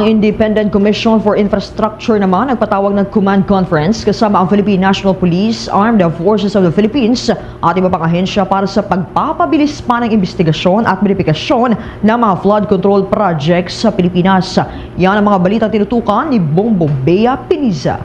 Ang Independent Commission for Infrastructure naman nagpatawag ng command conference kasama ang Philippine National Police, Armed Forces of the Philippines at iba pang ahensya para sa pagpapabilis pa ng investigasyon at verifikasyon ng mga flood control projects sa Pilipinas. Yan ang mga balita tinutukan ni Bombo Bea Piniza.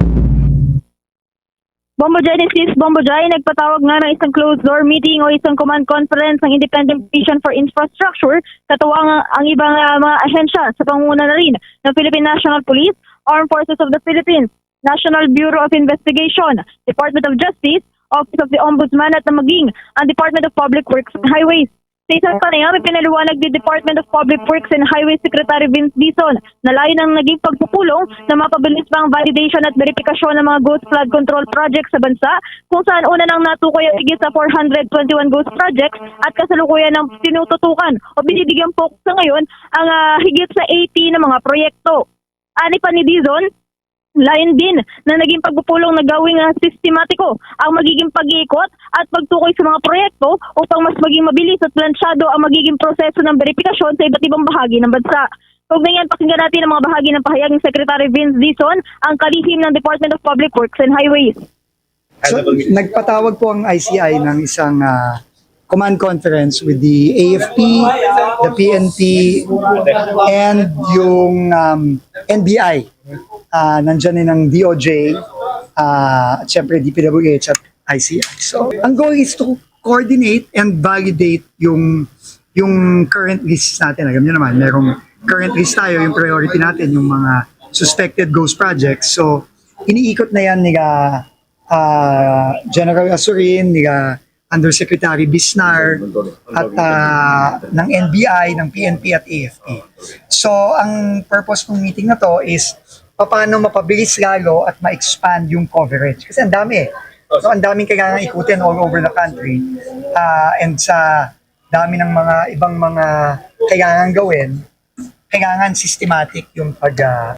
Bombo Jai ni Sis Bombo Jai nagpatawag nga ng isang closed door meeting o isang command conference ng Independent Commission for Infrastructure katuwang ang, ang ibang ah, mga ahensya sa panguna na rin ng Philippine National Police, Armed Forces of the Philippines, National Bureau of Investigation, Department of Justice, Office of the Ombudsman at na maging ang Department of Public Works and Highways. Sa isang panayam, may pinaliwanag ni Department of Public Works and Highway Secretary Vince Dizon na layo ng naging pagpupulong na mapabilis pa ang validation at verifikasyon ng mga ghost flood control projects sa bansa kung saan una nang natukoy ang higit sa 421 ghost projects at kasalukuyan ng tinututukan o binibigyan focus sa ngayon ang ah, higit sa 80 na mga proyekto. Ani pa ni Dizon, Layon din na naging pagpupulong na gawing ah, sistematiko ang magiging pag-iikot at pagtukoy sa mga proyekto upang mas maging mabilis at plansyado ang magiging proseso ng verifikasyon sa iba't ibang bahagi ng bansa. Kaugnay yan, pakinggan natin ang mga bahagi ng pahayag ni Secretary Vince Dizon, ang kalihim ng Department of Public Works and Highways. So, nagpatawag po ang ICI ng isang ah, command conference with the AFP, the PNP, and yung um, NBI. Ah, nandyan din ang DOJ, ah, at syempre DPWH at ICI. So, ang goal is to coordinate and validate yung yung current lists natin. Alam niyo naman, merong current list tayo, yung priority natin, yung mga suspected ghost projects. So, iniikot na yan nila ah, General Asurin, nila Undersecretary Bisnar, at ah, ng NBI, ng PNP at AFP. So, ang purpose ng meeting na to is paano mapabilis lalo at ma-expand yung coverage. Kasi ang dami eh. So, ang daming kailangan ikutin all over the country. Ah, and sa dami ng mga ibang mga kailangan gawin, kailangan systematic yung pag ah,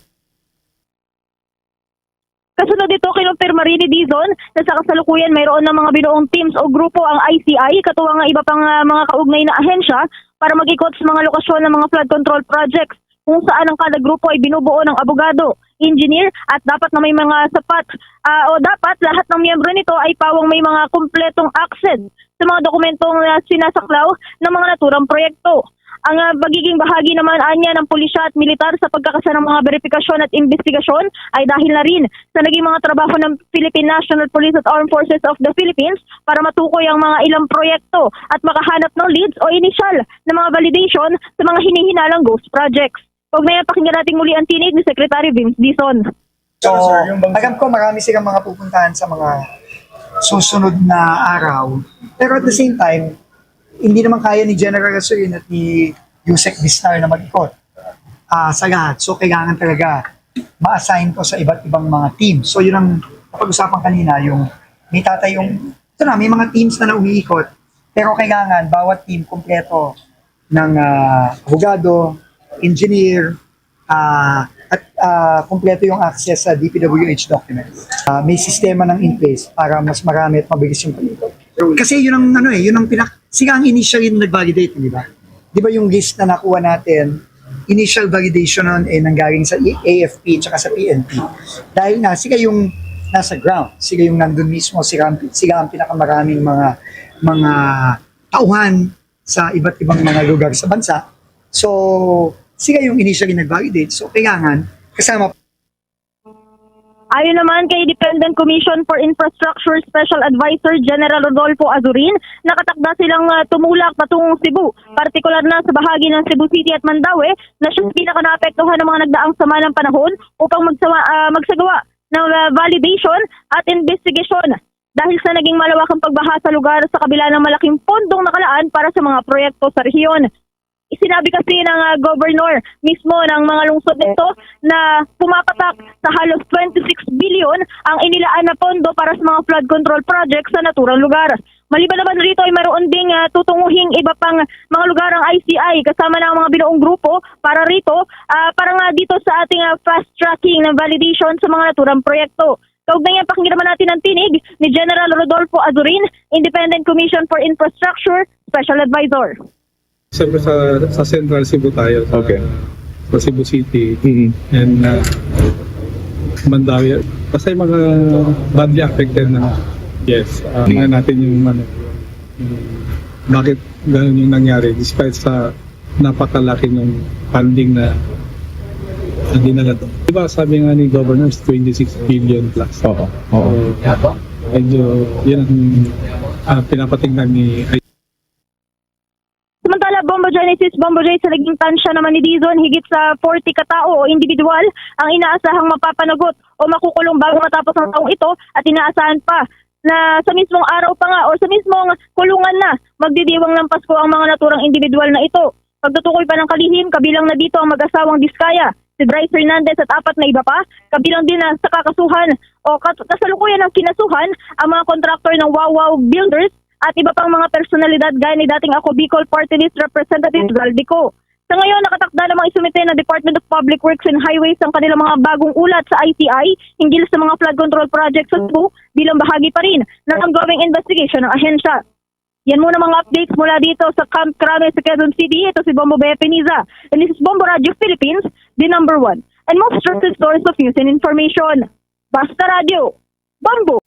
Kasunod dito, kinumpirma rin ni Dizon na sa kasalukuyan mayroon ng mga binuong teams o grupo ang ICI, katuwang ang iba pang ah, mga kaugnay na ahensya para mag-ikot sa mga lokasyon ng mga flood control projects kung saan ang kada grupo ay binubuo ng abogado, engineer at dapat na may mga sapat ah, o dapat lahat ng miyembro nito ay pawang may mga kumpletong access sa mga dokumentong ah, sinasaklaw ng mga naturang proyekto. Ang ah, magiging bahagi naman anya ng pulisya at militar sa pagkakasa ng mga verifikasyon at investigasyon ay dahil na rin sa naging mga trabaho ng Philippine National Police at Armed Forces of the Philippines para matukoy ang mga ilang proyekto at makahanap ng leads o initial na mga validation sa mga hinihinalang ghost projects. Huwag na pakinggan natin muli ang tinig ni Secretary Vince Dizon. So, alam ko marami silang mga pupuntahan sa mga susunod na araw. Pero at the same time, hindi naman kaya ni General Asurin at ni Yusek Bistar na mag-ikot ah, sa lahat. So, kailangan talaga ma-assign ko sa iba't ibang mga team. So, yun ang napag-usapan kanina, yung may tatay yung, ito na, may mga teams na na umiikot. Pero kailangan, bawat team kumpleto ng ah, abogado, engineer, ah, at ah, kumpleto yung access sa DPWH documents. Ah, may sistema ng in place para mas marami at mabilis yung pag Kasi yun ang ano eh, yun ang pinak sila ang initially nag-validate, di ba? Di ba yung list na nakuha natin, initial validation nun eh nanggaling sa AFP at sa PNP. Dahil nga sila yung nasa ground, sila yung nandun mismo, sila, sila ang pinakamaraming mga mga tauhan sa iba't ibang mga lugar sa bansa. So, sila yung initially nag-validate. So, kailangan kasama Ayon naman kay Dependent Commission for Infrastructure Special Advisor General Rodolfo Azurin, nakatakda silang ah, tumulak patungong Cebu, partikular na sa bahagi ng Cebu City at Mandaue na siyang pinaka-naapektuhan ng mga nagdaang sama ng panahon upang magsawa, ah, magsagawa ng ah, validation at investigation dahil sa naging malawakang pagbaha sa lugar sa kabila ng malaking pondong nakalaan para sa mga proyekto sa rehiyon. Sinabi kasi ng ah, governor mismo ng mga lungsod nito na pumapatak sa halos 26 billion ang inilaan na pondo para sa mga flood control projects sa naturang lugar. Maliban naman rito ay mayroon ding ah, tutunguhing iba pang mga lugar ang ICI kasama ng mga binuong grupo para rito ah, para nga dito sa ating ah, fast tracking ng validation sa mga naturang proyekto. Kaugnay yan, pakinggan naman natin ang tinig ni General Rodolfo Azurin, Independent Commission for Infrastructure Special Advisor. Siyempre sa, sa Central Cebu tayo. Sa, Okay. sa Cebu City Mhm. and uh, Mandawi. Basta yung mga badly affected na yes, uh, tingnan natin yung ano, bakit ganun yung nangyari despite sa napakalaki ng funding na na dinala doon. Diba sabi nga ni Governor, 26 billion plus. Oo. Oo. So, medyo yun ang uh, pinapatingnan ni Bombo J sa naging tansya naman ni Dizon, higit sa 40 katao o individual ang inaasahang mapapanagot o makukulong bago matapos ang taong ito at inaasahan pa na sa mismong araw pa nga o sa mismong kulungan na magdidiwang ng Pasko ang mga naturang individual na ito. Pagtutukoy pa ng kalihim, kabilang na dito ang mag-asawang Diskaya, si Bryce Fernandez at apat na iba pa, kabilang din na sa kakasuhan o kas- kasalukuyan ng kinasuhan ang mga kontraktor ng Wow Builders at iba pang mga personalidad gaya ni dating ako Bicol Party List Representative Galdico. Sa ngayon, nakatakda namang isumite ng Department of Public Works and Highways ang kanilang mga bagong ulat sa ICI hinggil sa mga flood control projects sa Cebu bilang bahagi pa rin ng ongoing investigation ng ahensya. Yan muna mga updates mula dito sa Camp Crame sa Quezon City. Ito si Bombo Bea Peniza. And this is Bombo Radio Philippines, the number one and most trusted source of news and information. Basta Radio. Bombo!